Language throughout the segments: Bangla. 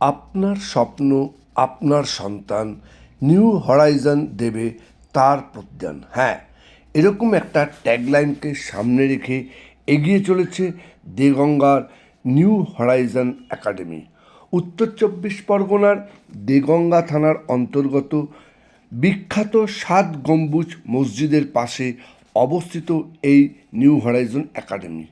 আপনার স্বপ্ন, আপনার সন্তান, নিউ হরাইজন দেবে তার প্রজ্ঞান। হ্যাঁ এরকম একটা ট্যাগলাইনকে সামনে রেখে এগিয়ে চলেছে দেগঙ্গার নিউ হরাইজন একাডেমি। উত্তর চব্বিশ পরগনার দেগঙ্গা থানার অন্তর্গত বিখ্যাত সাত গম্বুজ মসজিদের পাশে অবস্থিত এই নিউ হরাইজন একাডেমি।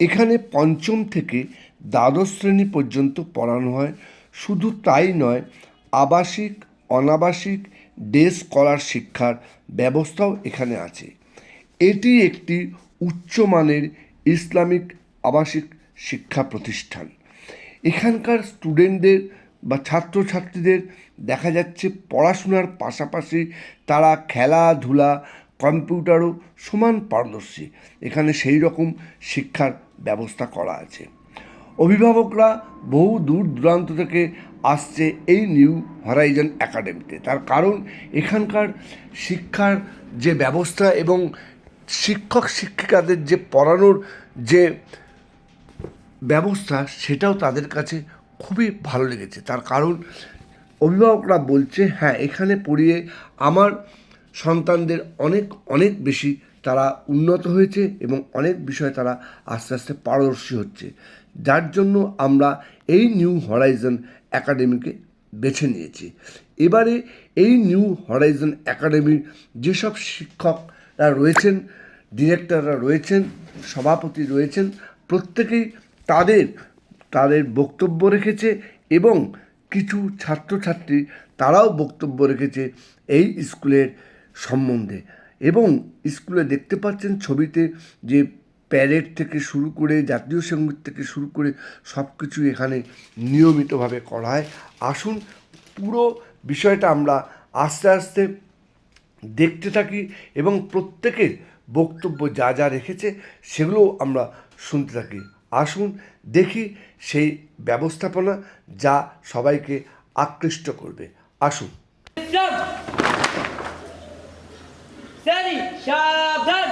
এখানে পঞ্চম থেকে দ্বাদশ শ্রেণি পর্যন্ত পড়ানো হয়। শুধু তাই নয়, আবাসিক, অনাবাসিক ডে স্কলার শিক্ষার ব্যবস্থাও এখানে আছে। এটি একটি উচ্চমানের ইসলামিক আবাসিক শিক্ষা প্রতিষ্ঠান। এখানকার স্টুডেন্টদের বা ছাত্রছাত্রীদের দেখা যাচ্ছে পড়াশোনার পাশাপাশি তারা খেলাধুলা, কম্পিউটারও সমান পারদর্শী। এখানে সেই রকম শিক্ষার ব্যবস্থা করা আছে। অভিভাবকরা বহু দূর দূরান্ত থেকে আসছে এই নিউ হরাইজন একাডেমিতে তার কারণ এখানকার শিক্ষার যে ব্যবস্থা এবং শিক্ষক শিক্ষিকাদের যে পড়ানোর যে ব্যবস্থা, সেটাও তাদের কাছে খুবই ভালো লেগেছে। তার কারণ অভিভাবকরা বলছে হ্যাঁ এখানে পড়িয়ে আমার সন্তানদের অনেক অনেক বেশি তারা উন্নত হয়েছে এবং অনেক বিষয়ে তারা আস্তে আস্তে পারদর্শী হচ্ছে। যার জন্য আমরা এই নিউ হরাইজন একাডেমিকে বেছে নিয়েছি। এবারে এই নিউ হরাইজন একাডেমির যেসব শিক্ষকরা রয়েছেন, ডিরেক্টররা রয়েছেন, সভাপতি রয়েছেন, প্রত্যেকেই তাদের তাদের বক্তব্য রেখেছে এবং কিছু ছাত্রছাত্রী তারাও বক্তব্য রেখেছে এই স্কুলের সম্বন্ধে। এবং স্কুলে দেখতে পাচ্ছেন ছবিতে যে প্যারেড থেকে শুরু করে, জাতীয় সংগীত থেকে শুরু করে সব কিছু এখানে নিয়মিতভাবে করা হয়। আসুন, পুরো বিষয়টা আমরা আস্তে আস্তে দেখতে থাকি এবং প্রত্যেকের বক্তব্য যা যা রেখেছে সেগুলোও আমরা শুনতে থাকি। আসুন, দেখি সেই ব্যবস্থাপনা যা সবাইকে আকৃষ্ট করবে। আসুন। সাবধান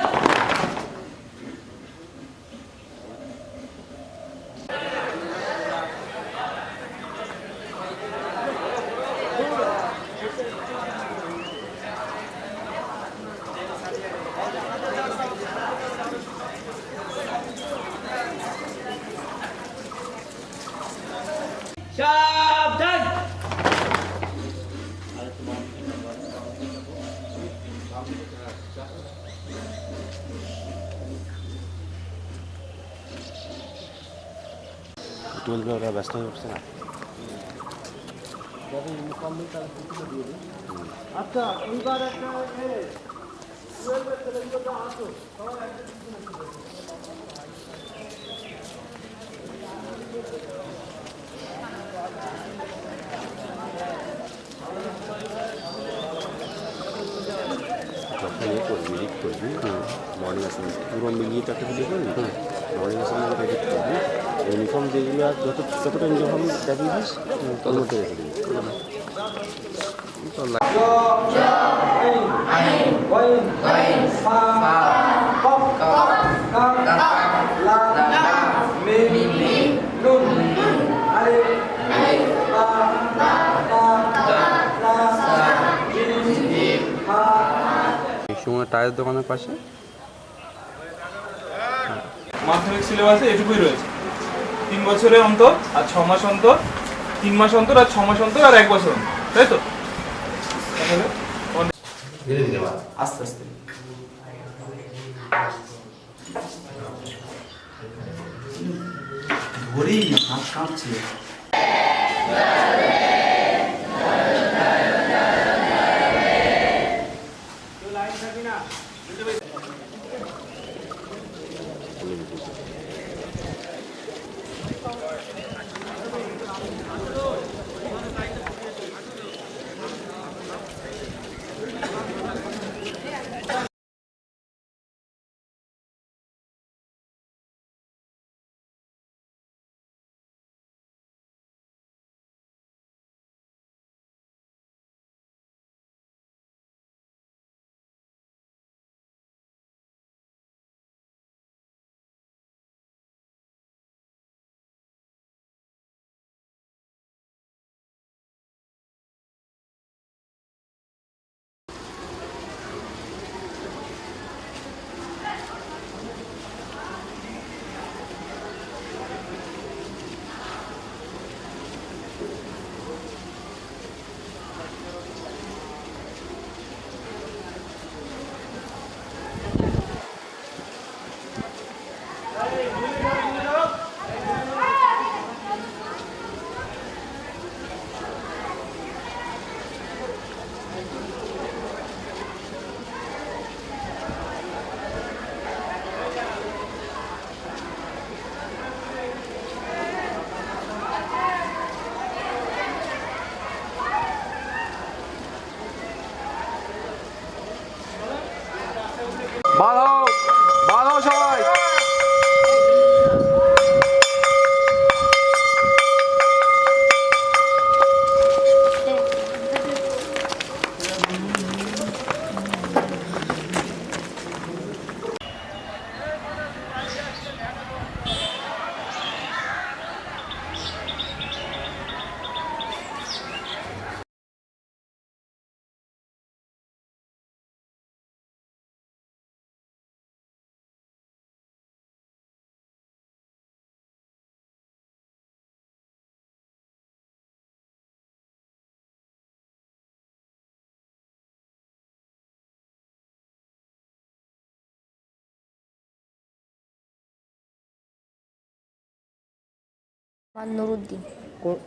সাবধান টুয়েলভে ওরা ব্যস্ত হয়ে উঠছে না আচ্ছা এইবার একটা এ, টুয়েলভের ছেলেগুলোকে আসো সবাই যখন ইয়ে করবি এডিট করবি মর্নিং অ্যাসাইনমেন্ট পুরো মিলিয়ে একটা ভিডিও করবি মর্নিং অ্যাসাইনমেন্ট এডিট করবি ইউনিফর্ম যেগুলো যত যতটা ইউনিফর্ম দেখিয়ে দিস মধ্যে রেখে দিবি তো টায়ার দোকানের পাশে? মাধ্যমিক সিলেবাসে এটুকুই রয়েছে। তিন বছরের অন্তর আর ছ মাস অন্তর তিন মাস অন্তর আর ছ মাস অন্তর আর এক বছর অন্তর তাই তো? আস্তে আস্তে। ধরেই হাত কাঁপছে। আমার নুরুদ্দিন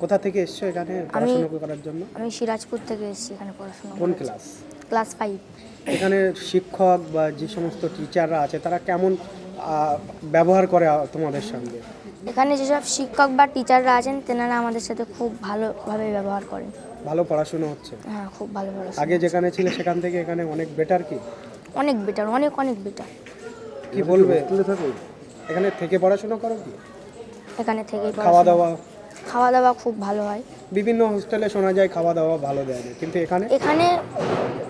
কোথা থেকে এসছো এখানে পড়াশোনা করার জন্য? আমি সিরাজপুর থেকে এসেছি এখানে পড়াশোনা কোন ক্লাস ক্লাস ফাইভ এখানে শিক্ষক বা যে সমস্ত টিচাররা আছে তারা কেমন ব্যবহার করে তোমাদের সঙ্গে? এখানে যেসব শিক্ষক বা টিচাররা আছেন তেনারা আমাদের সাথে খুব ভালোভাবে ব্যবহার করেন। ভালো পড়াশোনা হচ্ছে? হ্যাঁ খুব ভালো ভালো আগে যেখানে ছিল সেখান থেকে এখানে অনেক বেটার কি? অনেক বেটার অনেক অনেক বেটার কি বলবে? এখানে থেকে পড়াশোনা করো কি? এখানে থেকেই খাওয়া দাওয়া খাওয়া দাওয়া খুব ভালো হয়। বিভিন্ন হোস্টেলে শোনা যায় খাওয়া দাওয়া ভালো দেয় না কিন্তু এখানে? এখানে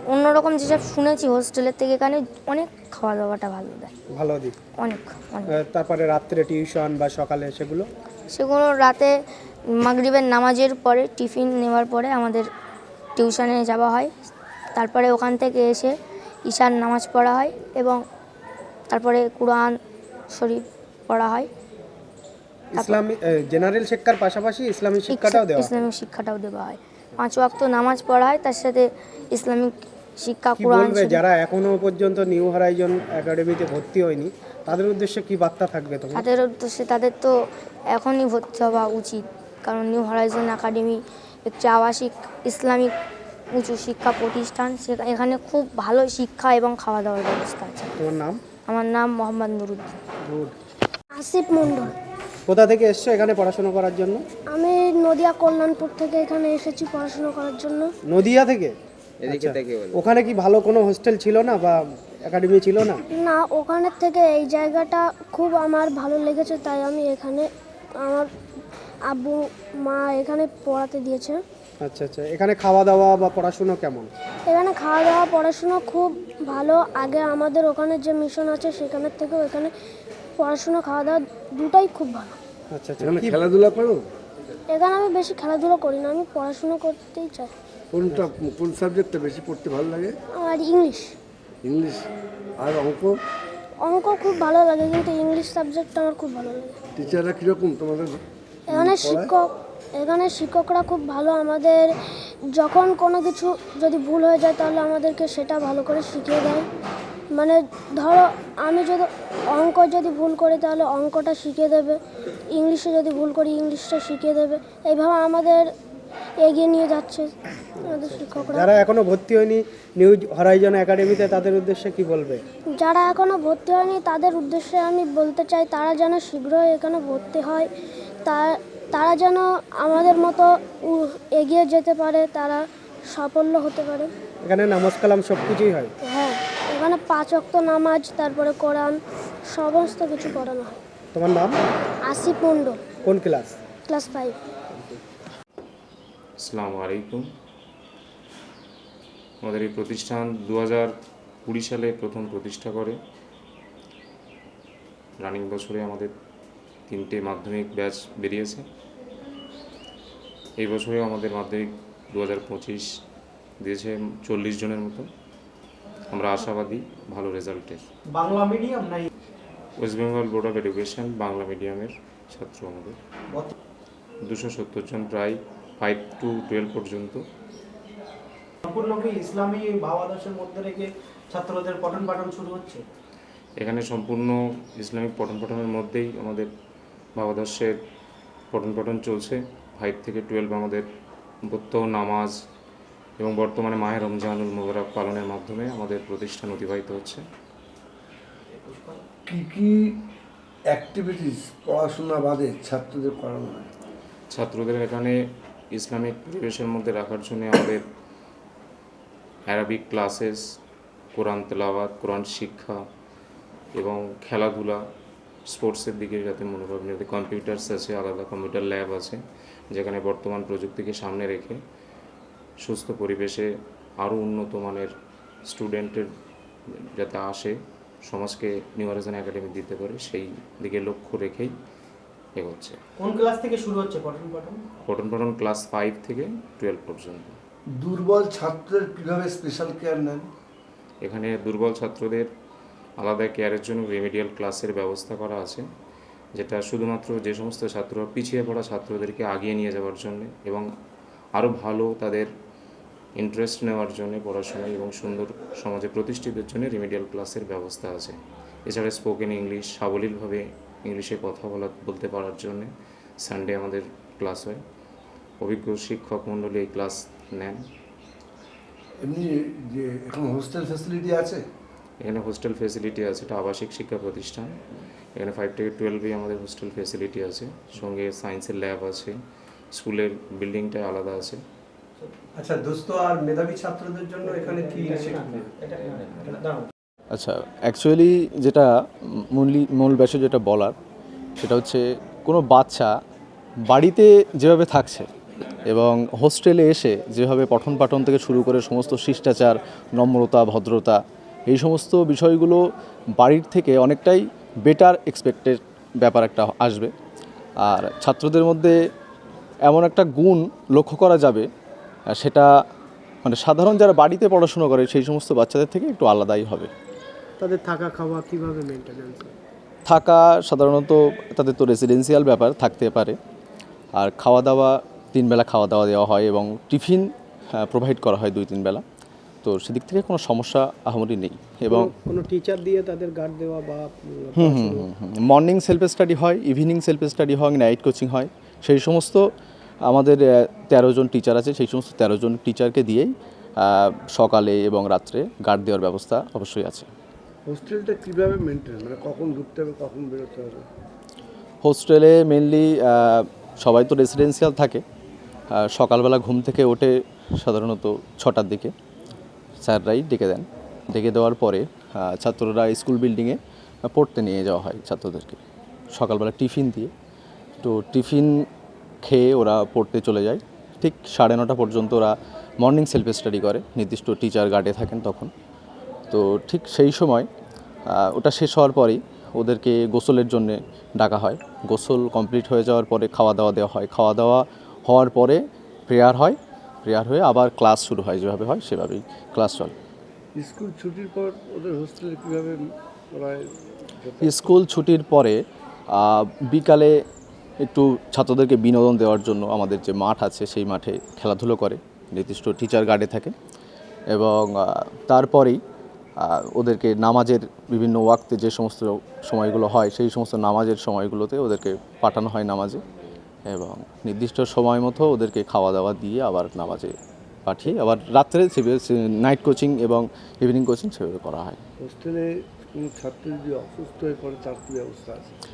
অন্যরকম যেসব শুনেছি হোস্টেলের থেকে এখানে অনেক খাওয়া দাওয়াটা ভালো দেয়। ভালো দিক। অনেক অনেক। তারপরে রাত্রে টিউশন বা সকালে সেগুলো? সেগুলো রাতে মাগরিবের নামাজের পরে টিফিন নেওয়ার পরে আমাদের টিউশনে যাওয়া হয়। তারপরে ওখান থেকে এসে ঈশার নামাজ পড়া হয় এবং তারপরে কুরআন শরীফ পড়া হয়। ইসলামিক জেনারেল শিক্ষার পাশাপাশি ইসলামী শিক্ষাটাও দেওয়া হয়। ইসলামিক শিক্ষাটাও দেওয়া হয়। পাঁচ ওয়াক্ত নামাজ পড়া হয় তার সাথে ইসলামিক শিক্ষা কোরআন শরীফ- যারা এখনও পর্যন্ত নিউ হরাইজন একাডেমিতে ভর্তি হয়নি তাদের উদ্দেশ্যে কি বার্তা থাকবে তোমার তাদের উদ্দেশ্যে তাদের তো এখনই ভর্তি হওয়া উচিত কারণ নিউ হরাইজন একাডেমি একটি আবাসিক ইসলামিক উঁচু শিক্ষা প্রতিষ্ঠান এখানে খুব ভালো শিক্ষা এবং খাওয়া দাওয়ার ব্যবস্থা আছে। তোমার নাম? আমার নাম মোহাম্মদ নুরুদ্দিন। গুড আসিফ মণ্ডল। কোথা থেকে এসছো এখানে পড়াশোনা করার জন্য? আমি নদিয়া কল্যাণপুর থেকে এখানে এসেছি পড়াশোনা করার জন্য। নদিয়া থেকে? আচ্ছা। ওখানে কি ভালো কোনো হোস্টেল ছিল না বা একাডেমি ছিল না? না ওখানের থেকে এই জায়গাটা খুব আমার ভালো লেগেছে তাই আমি এখানে আমার আব্বু মা এখানে পড়াতে দিয়েছে। আচ্ছা আচ্ছা। এখানে খাওয়া দাওয়া বা পড়াশোনা কেমন? এখানে খাওয়া দাওয়া পড়াশোনা খুব ভালো। আগে আমাদের ওখানে যে মিশন আছে সেখানের থেকেও এখানে পড়াশোনা খাওয়া দাওয়া দুটাই খুব ভালো। আচ্ছা আচ্ছা এখানে খেলাধুলা করো? এখানে আমি বেশি খেলাধুলো করি না আমি পড়াশোনা করতেই চাই। কোনটা কোন সাবজেক্টটা বেশি পড়তে ভালো লাগে? আর ইংলিশ। ইংলিশ। আর অঙ্ক? অঙ্ক খুব ভালো লাগে কিন্তু ইংলিশ সাবজেক্টটা আমার খুব ভালো লাগে। টিচাররা কীরকম তোমাদের? এখানে শিক্ষক এখানে শিক্ষকরা খুব ভালো আমাদের যখন কোনো কিছু যদি ভুল হয়ে যায় তাহলে আমাদেরকে সেটা ভালো করে শিখিয়ে দেয়। মানে ধরো আমি যদি অঙ্ক যদি ভুল করি তাহলে অঙ্কটা শিখিয়ে দেবে ইংলিশে যদি ভুল করি ইংলিশটা শিখিয়ে দেবে। এইভাবে আমাদের এগিয়ে নিয়ে যাচ্ছে আমাদের শিক্ষকরা। যারা এখনও ভর্তি হয়নি নিউ হরাইজন একাডেমিতে তাদের উদ্দেশ্যে কি বলবে? যারা এখনও ভর্তি হয়নি তাদের উদ্দেশ্যে আমি বলতে চাই তারা যেন শীঘ্রই এখানে ভর্তি হয়। তা তারা যেন আমাদের মতো এগিয়ে যেতে পারে তারা সাফল্য হতে পারে। এখানে নামাজ কালাম সব কিছুই হ্যাঁ। এখানে পাঁচ অক্ত নামাজ তারপরে কোরআন সমস্ত কিছু করানো হয়। তোমার নাম? আসিফ মণ্ডল। কোন ক্লাস? Class five. আসসালামু আলাইকুম। আমাদের এই প্রতিষ্ঠান দু হাজার কুড়ি সালে প্রথম প্রতিষ্ঠা করে। রানিং বছরে আমাদের তিনটে মাধ্যমিক ব্যাচ বেরিয়েছে। এই বছরেও আমাদের মাধ্যমিক দু হাজার পঁচিশ দিয়েছে চল্লিশ জনের মতো আমরা আশাবাদী ভালো রেজাল্টের বাংলা মিডিয়াম নাই? West Bengal board of education Bangla মিডিয়ামের ছাত্র আমাদের। দুশো সত্তর জন প্রায় ফাইভ টু টুয়েলভ পর্যন্ত। সম্পূর্ণ কি ইসলামী ভাবাদর্শের মধ্যে রেখে ছাত্রদের পঠন পাঠন শুরু হচ্ছে? এখানে সম্পূর্ণ ইসলামিক পঠন পঠনের মধ্যেই আমাদের ভাবাদর্শের পঠন পঠন চলছে। ফাইভ থেকে টুয়েলভ আমাদের বত্য নামাজ এবং বর্তমানে মাহে রমজানুল মোবারক পালনের মাধ্যমে আমাদের প্রতিষ্ঠান অতিবাহিত হচ্ছে। কি কি অ্যাক্টিভিটিস পড়াশোনা বাদে ছাত্রদের করানো হয়? ছাত্রদের এখানে ইসলামিক পরিবেশের মধ্যে রাখার জন্য আমাদের অ্যারাবিক ক্লাসেস কোরআন তেলাওয়াত কোরআন শিক্ষা এবং খেলাধুলা স্পোর্টসের দিকে যাতে মনোভাব যাতে কম্পিউটার্স আছে আলাদা কম্পিউটার ল্যাব আছে যেখানে বর্তমান প্রযুক্তিকে সামনে রেখে সুস্থ পরিবেশে আরও উন্নত মানের স্টুডেন্টের যাতে আসে সমাজকে নিউ হরাইজন একাডেমি দিতে পারে সেই দিকে লক্ষ্য রেখেই এগোচ্ছে। কোন ক্লাস থেকে শুরু হচ্ছে পঠন পাঠন? পঠন পঠন ক্লাস ফাইভ থেকে টুয়েলভ পর্যন্ত। দুর্বল ছাত্রদের কীভাবে স্পেশাল কেয়ার নেন? এখানে দুর্বল ছাত্রদের আলাদা কেয়ারের জন্য রেমিডিয়াল ক্লাসের ব্যবস্থা করা আছে যেটা শুধুমাত্র যে সমস্ত ছাত্র পিছিয়ে পড়া ছাত্রদেরকে আগিয়ে নিয়ে যাওয়ার জন্য এবং আরও ভালো তাদের ইন্টারেস্ট নেওয়ার জন্য পড়াশোনায় এবং সুন্দর সমাজে প্রতিষ্ঠিতের জন্য রিমিডিয়াল ক্লাসের ব্যবস্থা আছে। এছাড়া স্পোকেন ইংলিশ সাবলীলভাবে ইংলিশে কথা বলা বলতে পারার জন্যে সানডে আমাদের ক্লাস হয়। অভিজ্ঞ শিক্ষক মণ্ডলী এই ক্লাস নেন। এমনি যে এখন হোস্টেল ফ্যাসিলিটি আছে? এখানে হোস্টেল ফেসিলিটি আছে এটা আবাসিক শিক্ষা প্রতিষ্ঠান। এখানে ফাইভ থেকে টুয়েলভে আমাদের হোস্টেল ফেসিলিটি আছে। সঙ্গে সায়েন্সের ল্যাব আছে। স্কুলের বিল্ডিংটা আলাদা আছে। আচ্ছা দুস্থ আর মেধাবী ছাত্রদের জন্য এখানে কি আচ্ছা অ্যাকচুয়ালি যেটা মূলই মূল বিষয় যেটা বলার সেটা হচ্ছে কোনো বাচ্চা বাড়িতে যেভাবে থাকছে এবং হোস্টেলে এসে যেভাবে পঠন পাঠন থেকে শুরু করে সমস্ত শিষ্টাচার নম্রতা ভদ্রতা এই সমস্ত বিষয়গুলো বাড়ির থেকে অনেকটাই বেটার এক্সপেক্টেড ব্যাপার একটা আসবে। আর ছাত্রদের মধ্যে এমন একটা গুণ লক্ষ্য করা যাবে সেটা মানে সাধারণ যারা বাড়িতে পড়াশুনো করে সেই সমস্ত বাচ্চাদের থেকে একটু আলাদাই হবে। তাদের থাকা খাওয়া কীভাবে মেনটেন্যান্স থাকা সাধারণত তাদের তো রেসিডেন্সিয়াল ব্যাপার থাকতে পারে আর খাওয়া দাওয়া তিনবেলা খাওয়া দাওয়া দেওয়া হয় এবং টিফিন প্রোভাইড করা হয় দুই তিন বেলা। তো সেদিক থেকে কোনো সমস্যা আহামরি নেই এবং কোনো টিচার দিয়ে তাদের গার্ড দেওয়া বা মর্নিং সেলফ স্টাডি হয় ইভিনিং সেলফ স্টাডি হয় নাইট কোচিং হয় সেই সমস্ত আমাদের তেরো জন টিচার আছে সেই সমস্ত তেরো জন টিচারকে দিয়েই সকালে এবং রাত্রে গার্ড দেওয়ার ব্যবস্থা অবশ্যই আছে। হোস্টেলটা কীভাবে মেনটেন মানে কখন ঢুকতে হবে কখন বেরোতে হবে? হোস্টেলে মেনলি সবাই তো রেসিডেন্সিয়াল থাকে। সকালবেলা ঘুম থেকে ওঠে সাধারণত ছটার দিকে। স্যাররাই ডেকে দেন। ডেকে দেওয়ার পরে ছাত্ররা স্কুল বিল্ডিংয়ে পড়তে নিয়ে যাওয়া হয় ছাত্রদেরকে। সকালবেলা টিফিন দিয়ে। তো টিফিন খেয়ে ওরা পড়তে চলে যায়। ঠিক সাড়ে নটা পর্যন্ত ওরা মর্নিং সেলফ স্টাডি করে। নির্দিষ্ট টিচার গার্ডে থাকেন তখন। তো ঠিক সেই সময় ওটা শেষ হওয়ার পরেই ওদেরকে গোসলের জন্য ডাকা হয়। গোসল কমপ্লিট হয়ে যাওয়ার পরে খাওয়া দাওয়া দেওয়া হয়। খাওয়া দাওয়া হওয়ার পরে প্রেয়ার হয়। প্রেয়ার হয়ে আবার ক্লাস শুরু হয়। যেভাবে হয় সেভাবেই ক্লাস চলে। স্কুল ছুটির পর ওদের হোস্টেলে কীভাবে স্কুল ছুটির পরে বিকালে একটু ছাত্রদেরকে বিনোদন দেওয়ার জন্য আমাদের যে মাঠ আছে, সেই মাঠে খেলাধুলো করে। নির্দিষ্ট টিচার গার্ডে থাকে। এবং তারপরেই ওদেরকে নামাজের বিভিন্ন ওয়াক্তে যে সমস্ত সময়গুলো হয়, সেই সমস্ত নামাজের সময়গুলোতে ওদেরকে পাঠানো হয় নামাজে। এবং নির্দিষ্ট সময় মতো ওদেরকে খাওয়া দাওয়া দিয়ে আবার নামাজে পাঠিয়ে আবার রাত্রে নাইট কোচিং এবং ইভিনিং কোচিং সেভাবে করা হয়। হোস্টেলে কোনো ছাত্র যদি অসুস্থ হয়ে পড়ে, তার কী ব্যবস্থা আছে?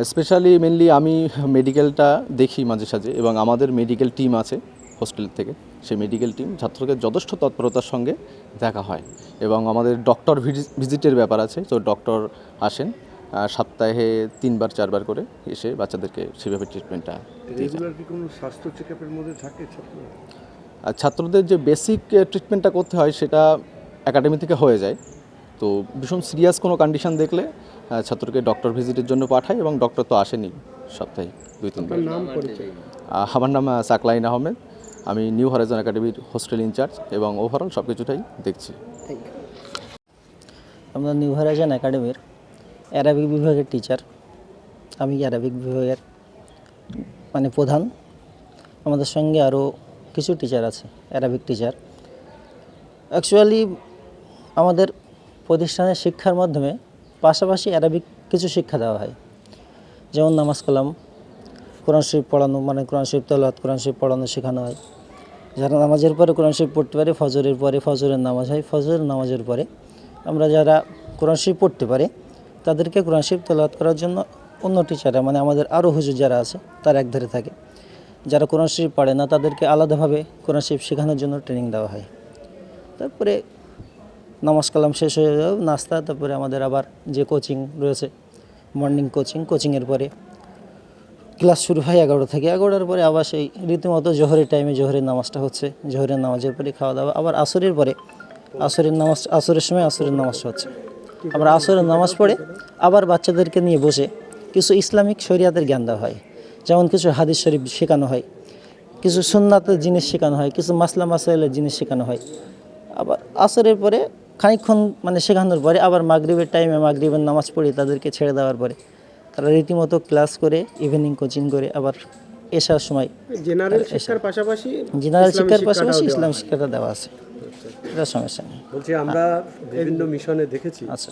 স্পেশালি মেনলি আমি মেডিকেলটা দেখি মাঝে সাঝে এবং আমাদের মেডিকেল টিম আছে হোস্টেল থেকে। সেই মেডিকেল টিম ছাত্রকে যথেষ্ট তৎপরতার সঙ্গে দেখা হয়। এবং আমাদের ডক্টর ভিজিটের ব্যাপার আছে তো ডক্টর আসেন সপ্তাহে তিনবার চারবার করে এসে বাচ্চাদেরকে সেভাবে ট্রিটমেন্টটা রেগুলার কি কোনো স্বাস্থ্য চেক মধ্যে থাকে ছাত্ররা? আর ছাত্রদের যে বেসিক ট্রিটমেন্টটা করতে হয় সেটা একাডেমি থেকে হয়ে যায়। তো ভীষণ সিরিয়াস কোনো কন্ডিশন দেখলে ছাত্রকে ডক্টর ভিজিটের জন্য পাঠাই এবং ডক্টর তো আসেনি সপ্তাহে দুই আহ, আমার নাম সাকলাইন আহমেদ। আমি নিউ হরাইজন একাডেমির হোস্টেল ইনচার্জ এবং ওভারঅল সব কিছুটাই দেখছি আমরা নিউ হরাইজন একাডেমির অ্যারাবিক বিভাগের টিচার আমি অ্যারাবিক বিভাগের মানে প্রধান। আমাদের সঙ্গে আরও কিছু টিচার আছে অ্যারাবিক টিচার অ্যাকচুয়ালি আমাদের প্রতিষ্ঠানের শিক্ষার মাধ্যমে পাশাপাশি অ্যারাবিক কিছু শিক্ষা দেওয়া হয়। যেমন নামাজ কালাম, কোরআন শরীফ পড়ানো মানে কোরআন শরীফ তলাত কোরআন শরীফ পড়ানো শেখানো হয়। যারা নামাজের পরে কোরআন শরীফ পড়তে পারে, ফজরের পরে ফজরের নামাজ হয়, ফজরের নামাজের পরে। আমরা যারা কোরআন শরীফ পড়তে পারে, তাদেরকে কোরআন শরীফ তলাত করার জন্য অন্য টিচাররা মানে আমাদের আরও হুজুর যারা আছে, তার এক ধারে থাকে। যারা কোরআন শরীফ পড়ে না, তাদেরকে আলাদাভাবে কোরআন শরীফ শেখানোর জন্য ট্রেনিং দেওয়া হয়। তারপরে নামাজ কালাম শেষ হয়ে যাও নাস্তা, তারপরে আমাদের আবার যে কোচিং রয়েছে মর্নিং কোচিং কোচিংয়ের পরে ক্লাস শুরু হয় এগারোটা থেকে। এগারোটার পরে আবার সেই রীতিমতো জোহরের টাইমে জোহরের নামাজটা হচ্ছে। জোহরের নামাজের পরে খাওয়া দাওয়া, আবার আসরের পরে আসরের নামাজ, আসরের সময় আসরের নামাজটা হচ্ছে। আমরা আসরের নামাজ পড়ে আবার বাচ্চাদেরকে নিয়ে বসে কিছু ইসলামিক শরিয়াতের জ্ঞান দেওয়া হয়। যেমন কিছু হাদিস শরীফ শেখানো হয়, কিছু সুন্নাতের জিনিস শেখানো হয়, কিছু মাসলা মাসাইলের জিনিস শেখানো হয়। আবার আসরের পরে খানিকক্ষণ মানে শেখানোর পরে আবার মাগরিবের টাইমে মাগরিবের নামাজ পড়ে তাদেরকে ছেড়ে দেওয়ার পরে তারা রীতিমতো ক্লাস করে ইভিনিং কোচিং করে আবার এসার সময় জেনারেল শিক্ষার পাশাপাশি জেনারেল শিক্ষার পাশাপাশি ইসলাম। শিক্ষাটা দেওয়া আছে। এটা সমস্যা নেই। বলছি আমরা বিভিন্ন মিশনে দেখেছি আচ্ছা।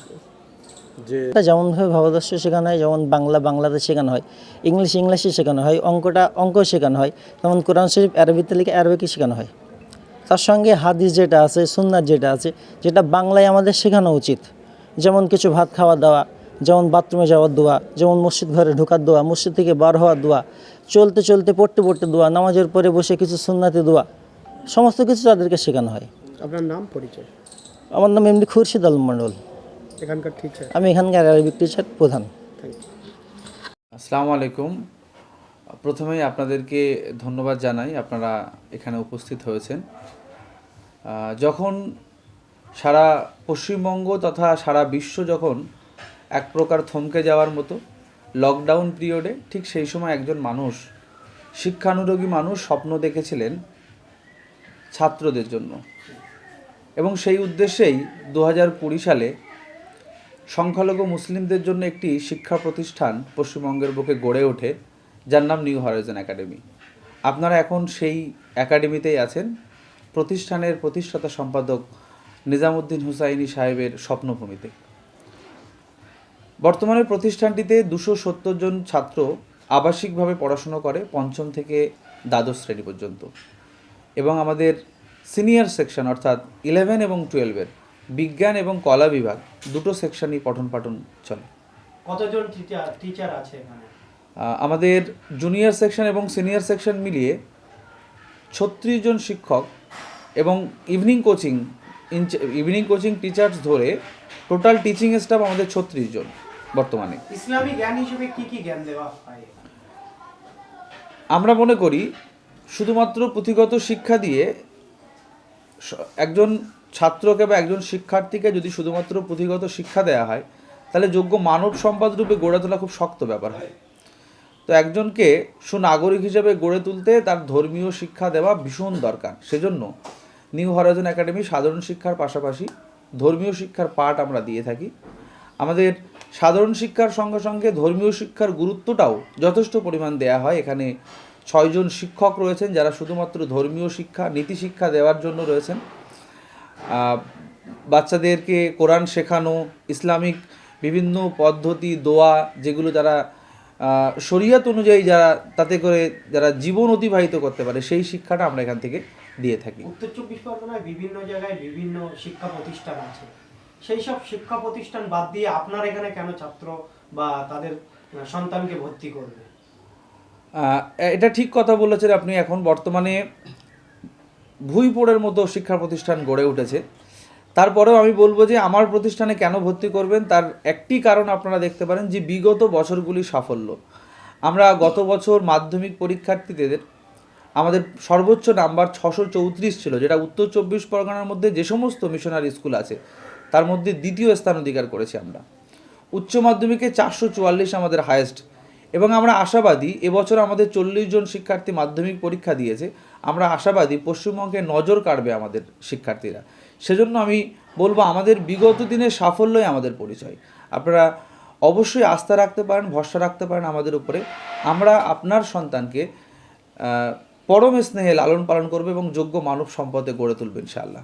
যে যেমনভাবে ভাবাদর্শ শেখানো হয় যেমন বাংলা বাংলাতে শেখানো হয় ইংলিশ ইংলিশে শেখানো হয় অঙ্কটা অঙ্ক শেখানো হয় যেমন কোরআন শরীফ আরবিতে লিখে আরবিকে শেখানো হয়? তার সঙ্গে হাদিস যেটা আছে সুন্নাত যেটা আছে যেটা বাংলায় আমাদের শেখানো উচিত। যেমন কিছু ভাত খাওয়া দাওয়া যেমন বাথরুমে যাওয়ার দোয়া যেমন মসজিদ ঘরে ঢোকার দোয়া মসজিদ থেকে বার হওয়ার দোয়া চলতে চলতে পড়তে পড়তে দোয়া নামাজের পরে বসে কিছু সুন্নাতে দোয়া সমস্ত কিছু তাদেরকে শেখানো হয়। আপনার নাম পরিচয়? আমার নাম এমনি খুরশিদ আলম মণ্ডল। এখানকার টিচার আমি এখানকার আরবিক টিচার প্রধান। আসসালামু আলাইকুম। প্রথমেই আপনাদেরকে ধন্যবাদ জানাই আপনারা এখানে উপস্থিত হয়েছেন। যখন সারা পশ্চিমবঙ্গ তথা সারা বিশ্ব যখন এক প্রকার থমকে যাওয়ার মতো লকডাউন পিরিয়ডে ঠিক সেই সময় একজন মানুষ, শিক্ষানুরোগী মানুষ স্বপ্ন দেখেছিলেন ছাত্রদের জন্য। এবং সেই উদ্দেশ্যেই দু কুড়ি সালে সংখ্যালঘু মুসলিমদের জন্য একটি শিক্ষা প্রতিষ্ঠান পশ্চিমবঙ্গের বুকে গড়ে ওঠে, যার নাম নিউ হরাইজন একাডেমি আপনারা এখন সেই একাডেমিতেই আছেন। প্রতিষ্ঠানের প্রতিষ্ঠাতা সম্পাদক নিজামুদ্দিন হুসাইনি সাহেবের স্বপ্নভূমিতে। বর্তমানে প্রতিষ্ঠানটিতে দুশো সত্তর জন ছাত্র আবাসিকভাবে পড়াশুনো করে পঞ্চম থেকে দ্বাদশ শ্রেণি পর্যন্ত। এবং আমাদের সিনিয়র সেকশন অর্থাৎ ইলেভেন এবং টুয়েলভের বিজ্ঞান এবং কলা বিভাগ দুটো সেকশনই পঠন পাঠন চলে। কতজন টিচার আছে এখানে? আমাদের জুনিয়র সেকশন এবং সিনিয়র সেকশন মিলিয়ে ছত্রিশ জন শিক্ষক এবং evening coaching evening coaching teachers ধরে টোটাল টিচিং স্টাফ আমাদের ছত্রিশ জন বর্তমানে। ইসলামী জ্ঞান হিসেবে কি কি জ্ঞান দেওয়া হয়? আমরা মনে করি শুধুমাত্র পুঁথিগত শিক্ষা দিয়ে একজন ছাত্রকে বা একজন শিক্ষার্থীকে যদি শুধুমাত্র পুঁথিগত শিক্ষা দেওয়া হয় তাহলে যোগ্য মানব সম্পদ রূপে গড়ে তোলা খুব শক্ত ব্যাপার হয়। তো একজনকে সুনাগরিক হিসেবে গড়ে তুলতে তার ধর্মীয় শিক্ষা দেওয়া ভীষণ দরকার। সেজন্য নিউ হরাইজন একাডেমি সাধারণ শিক্ষার পাশাপাশি ধর্মীয় শিক্ষার পাঠ আমরা দিয়ে থাকি। আমাদের সাধারণ শিক্ষার সঙ্গে সঙ্গে ধর্মীয় শিক্ষার গুরুত্বটাও যথেষ্ট পরিমাণ দেয়া হয়। এখানে ছয়জন শিক্ষক রয়েছেন যারা শুধুমাত্র ধর্মীয় শিক্ষা নীতি শিক্ষা দেওয়ার জন্য রয়েছেন। বাচ্চাদেরকে কোরআন শেখানো ইসলামিক বিভিন্ন পদ্ধতি দোয়া যেগুলো যারা আহ, শরিয়ত অনুযায়ী যারা তাতে করে যারা জীবন অতিবাহিত করতে পারে সেই শিক্ষাটা আমরা এখান থেকে দিয়ে থাকি। উত্তর চব্বিশ পরগনায় বিভিন্ন জায়গায় বিভিন্ন শিক্ষা প্রতিষ্ঠান আছে। সেই সব শিক্ষা প্রতিষ্ঠান বাদ দিয়ে আপনার এখানে কেন ছাত্র বা তাদের সন্তানকে ভর্তি করবে? এটা ঠিক কথা বলেছেন আপনি এখন বর্তমানে ভুইপোড়ের মতো শিক্ষা প্রতিষ্ঠান গড়ে উঠেছে। তারপরেও আমি বলব যে আমার প্রতিষ্ঠানে কেন ভর্তি করবেন, তার একটি কারণ আপনারা দেখতে পারেন যে বিগত বছরগুলি সাফল্য। আমরা গত বছর মাধ্যমিক পরীক্ষার্থীদের আমাদের সর্বোচ্চ নাম্বার ছশো চৌত্রিশ ছিল, যেটা উত্তর চব্বিশ পরগনার মধ্যে যে সমস্ত মিশনারি স্কুল আছে, তার মধ্যে দ্বিতীয় স্থান অধিকার করেছি আমরা। উচ্চ মাধ্যমিকে চারশো চুয়াল্লিশ আমাদের হায়েস্ট এবং আমরা আশাবাদী এবছর আমাদের চল্লিশ জন শিক্ষার্থী মাধ্যমিক পরীক্ষা দিয়েছে, আমরা আশাবাদী পশ্চিমবঙ্গে নজর কাড়বে আমাদের শিক্ষার্থীরা। সেজন্য আমি বলব আমাদের বিগত দিনের সাফল্যই আমাদের পরিচয়। আপনারা অবশ্যই আস্থা রাখতে পারেন ভরসা রাখতে পারেন আমাদের উপরে। আমরা আপনার সন্তানকে পরম স্নেহে লালন পালন করবে এবং যোগ্য মানব সম্পদে গড়ে তুলবে ইনশাআল্লাহ।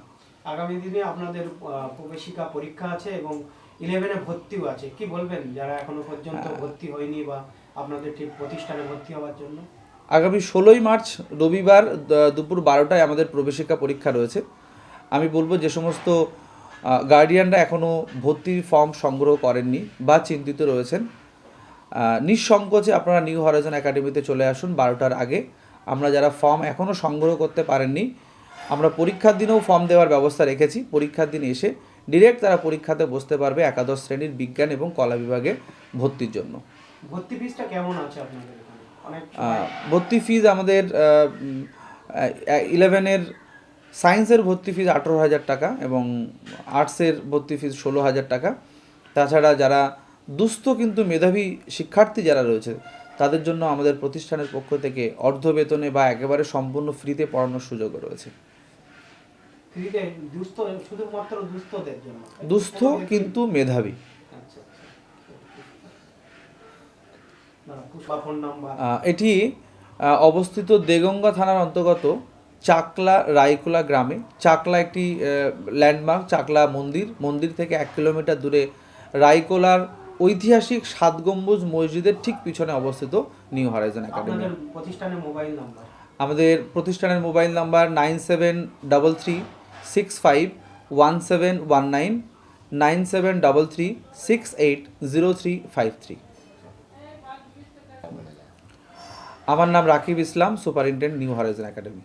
আগামী দিনে আপনাদের প্রবেশিকা পরীক্ষা আছে এবং ইলেভেনে ভর্তিও আছে। কি বলবেন যারা এখনও পর্যন্ত হ্যাঁ। ভর্তি হয়নি বা আপনাদের ঠিক প্রতিষ্ঠানে ভর্তি হওয়ার জন্য? আগামী ষোলোই মার্চ রবিবার দুপুর বারোটায় আমাদের প্রবেশিকা পরীক্ষা রয়েছে। আমি বলব যে সমস্ত গার্ডিয়ানরা এখনও ভর্তির ফর্ম সংগ্রহ করেননি বা চিন্তিত রয়েছেন। নিঃসংকোচে আপনারা নিউ হরাইজন একাডেমিতে চলে আসুন বারোটার আগে। আমরা যারা ফর্ম এখনও সংগ্রহ করতে পারেননি আমরা পরীক্ষার দিনেও ফর্ম দেওয়ার ব্যবস্থা রেখেছি। পরীক্ষার দিন এসে ডিরেক্ট তারা পরীক্ষাতে বসতে পারবে একাদশ শ্রেণির বিজ্ঞান এবং কলা বিভাগে ভর্তির জন্য। ভর্তি ফিসটা কেমন আছে আপনাদের ভর্তি ফিজ আমাদের ইলেভেনের সায়েন্সের ভর্তি ফিজ আঠেরো হাজার টাকা এবং আর্টসের ভর্তি ফিজ ষোলো হাজার টাকা। তাছাড়া যারা দুস্থ কিন্তু মেধাবী শিক্ষার্থী যারা রয়েছে তাদের জন্য আমাদের প্রতিষ্ঠানের পক্ষ থেকে অর্ধ বেতনে বা একেবারে সম্পূর্ণ ফ্রিতে পড়ানোর সুযোগ রয়েছে। দুস্থ কিন্তু মেধাবী। আচ্ছা আহ, এটি অবস্থিত দেগঙ্গা থানার অন্তর্গত চাকলা রায়কুলা গ্রামে চাকলা একটি ল্যান্ডমার্ক চাকলা মন্দির মন্দির থেকে এক কিলোমিটার দূরে রায়কোলার ঐতিহাসিক সাত গম্বুজ মসজিদের ঠিক পিছনে অবস্থিত নিউ হরাইজন একাডেমি। প্রতিষ্ঠানের মোবাইল নাম্বার? আমাদের প্রতিষ্ঠানের mobile number nine seven double three six five one seven one nine nine seven double three six eight zero three five three. আমার নাম Rakib Islam superintendent New Horizon Academy.